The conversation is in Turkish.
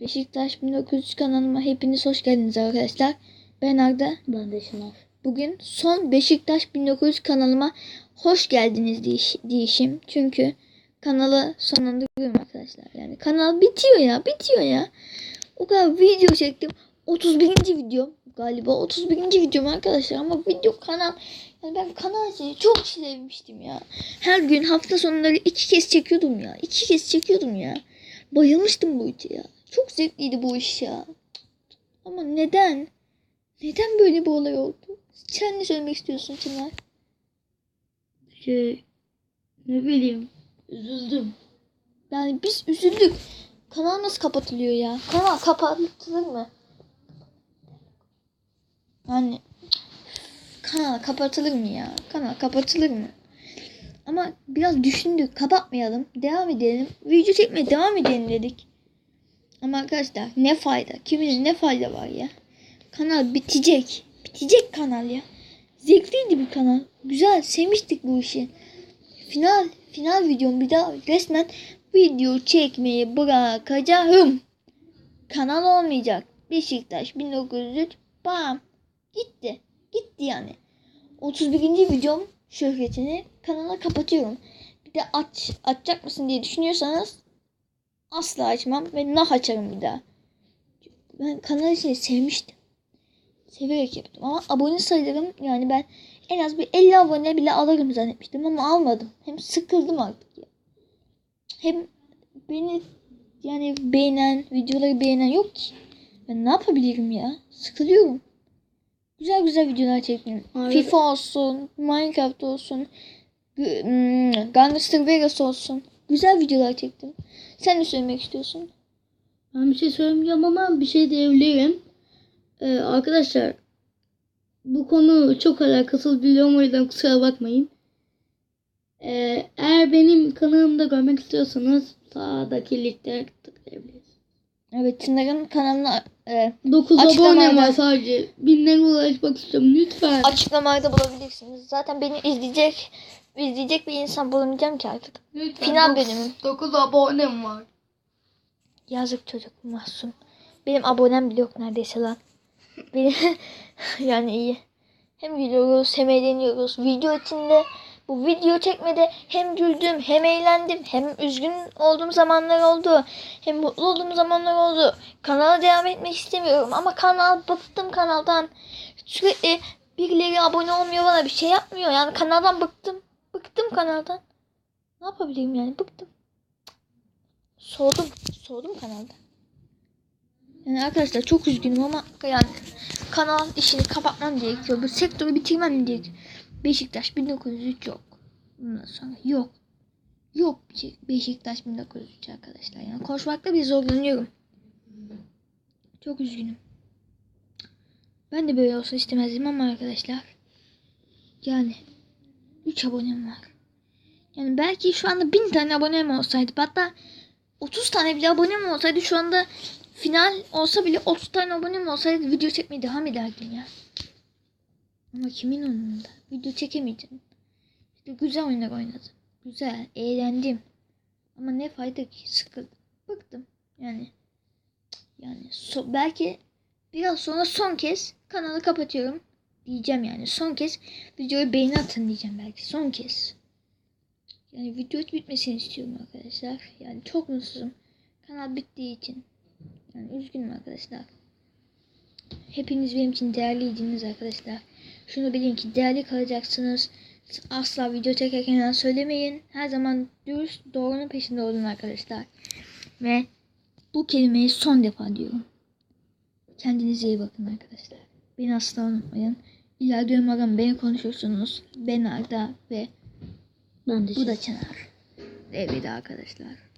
Beşiktaş 1900 kanalıma hepiniz hoş geldiniz arkadaşlar. Ben Arda. Ben de Şınar. Bugün son Beşiktaş 1900 kanalıma hoş geldiniz deyiş. Çünkü kanalı sonlandırıyorum arkadaşlar. Yani kanal bitiyor ya bitiyor ya. O kadar video çektim. 31. video galiba 31. videom arkadaşlar ama video kanal yani ben kanal şeyi çok sevmiştim ya. Her gün hafta sonları iki kez çekiyordum ya. iki kez çekiyordum ya. Bayılmıştım bu işe ya. Çok zevkliydi bu iş ya. Ama neden? Neden böyle bir olay oldu? Sen ne söylemek istiyorsun Çınar? Şey ne bileyim üzüldüm. Yani biz üzüldük. Kanal nasıl kapatılıyor ya? Kanal kapatılır mı? Yani kanal kapatılır mı ya? Kanal kapatılır mı? Ama biraz düşündük. Kapatmayalım. Devam edelim. Video çekmeye devam edelim dedik. Ama arkadaşlar ne fayda? Kimin ne fayda var ya? Kanal bitecek. Bitecek kanal ya. Zevkliydi bir kanal. Güzel. Sevmiştik bu işi. Final. Final videom bir daha resmen video çekmeyi bırakacağım. Kanal olmayacak. Beşiktaş 1903 bam. Gitti. Gitti yani. 31. videom şöhretini kanala kapatıyorum. Bir de aç, açacak mısın diye düşünüyorsanız asla açmam ve nah açarım bir daha. Ben kanal için sevmiştim. Severek yaptım ama abone sayılarım yani ben en az bir 50 abone bile alırım zannetmiştim ama almadım. Hem sıkıldım artık ya. Hem beni yani beğenen, videoları beğenen yok ki. Ben ne yapabilirim ya? Sıkılıyorum. Güzel güzel videolar. Aynen. FIFA olsun, Minecraft olsun, hmm, Gangster Vegas olsun. Güzel videolar çektim. Sen ne söylemek istiyorsun? Ben bir şey söylemeyeceğim ama bir şey diyebilirim. Ee, arkadaşlar bu konu çok alakasız biliyorum o yüzden kusura bakmayın. Ee, eğer benim kanalımda görmek istiyorsanız sağdaki linkte tıklayabilirsiniz. Evet, Çınar'ın kanalına e, 9 Açıklamada- abone var sadece. Binlere ulaşmak istiyorum lütfen. açıklamalarda bulabilirsiniz. Zaten beni izleyecek izleyecek bir insan bulamayacağım ki artık. Lütfen. Final bölümü. 9 abonem var. Yazık çocuk mahzun. Benim abonem bile yok neredeyse lan. Benim yani iyi. Hem gülüyoruz hem eğleniyoruz. Video içinde bu video çekmede hem güldüm hem eğlendim hem üzgün olduğum zamanlar oldu. Hem mutlu olduğum zamanlar oldu. Kanala devam etmek istemiyorum ama kanal bıktım kanaldan. Sürekli birileri abone olmuyor bana bir şey yapmıyor. Yani kanaldan bıktım. Bıktım kanaldan. Ne yapabilirim yani bıktım. Soğudum. Soğudum kanalda. Yani arkadaşlar çok üzgünüm ama yani kanal işini kapatmam gerekiyor. Bu sektörü bitirmem gerekiyor. Beşiktaş 1903 yok. Bundan sonra yok. Yok Beşiktaş 1903 arkadaşlar. Yani konuşmakta bir zorlanıyorum. Çok üzgünüm. Ben de böyle olsa istemezdim ama arkadaşlar. Yani 3 abonem var. Yani belki şu anda 1000 tane abonem olsaydı hatta 30 tane bile abonem olsaydı şu anda final olsa bile 30 tane abonem olsaydı video çekmeye devam ederdim ya. Ama kimin umurunda? Video çekemeyeceğim. İşte güzel oyunlar oynadım. Güzel, eğlendim. Ama ne fayda ki? Sıkıldım. Bıktım. Yani yani so- belki biraz sonra son kez kanalı kapatıyorum diyeceğim yani. Son kez videoyu beğeni atın diyeceğim belki. Son kez. Yani video bitmesini istiyorum arkadaşlar. Yani çok mutsuzum. Kanal bittiği için. Yani üzgünüm arkadaşlar. Hepiniz benim için değerliydiniz arkadaşlar. Şunu bilin ki değerli kalacaksınız. Asla video çekerken yalan söylemeyin. Her zaman dürüst doğrunun peşinde olun arkadaşlar. Ve bu kelimeyi son defa diyorum. Kendinize iyi bakın arkadaşlar. Beni asla unutmayın. İleride umarım beni konuşursunuz. Ben Arda ve Ben de bu da Çınar. Evli arkadaşlar.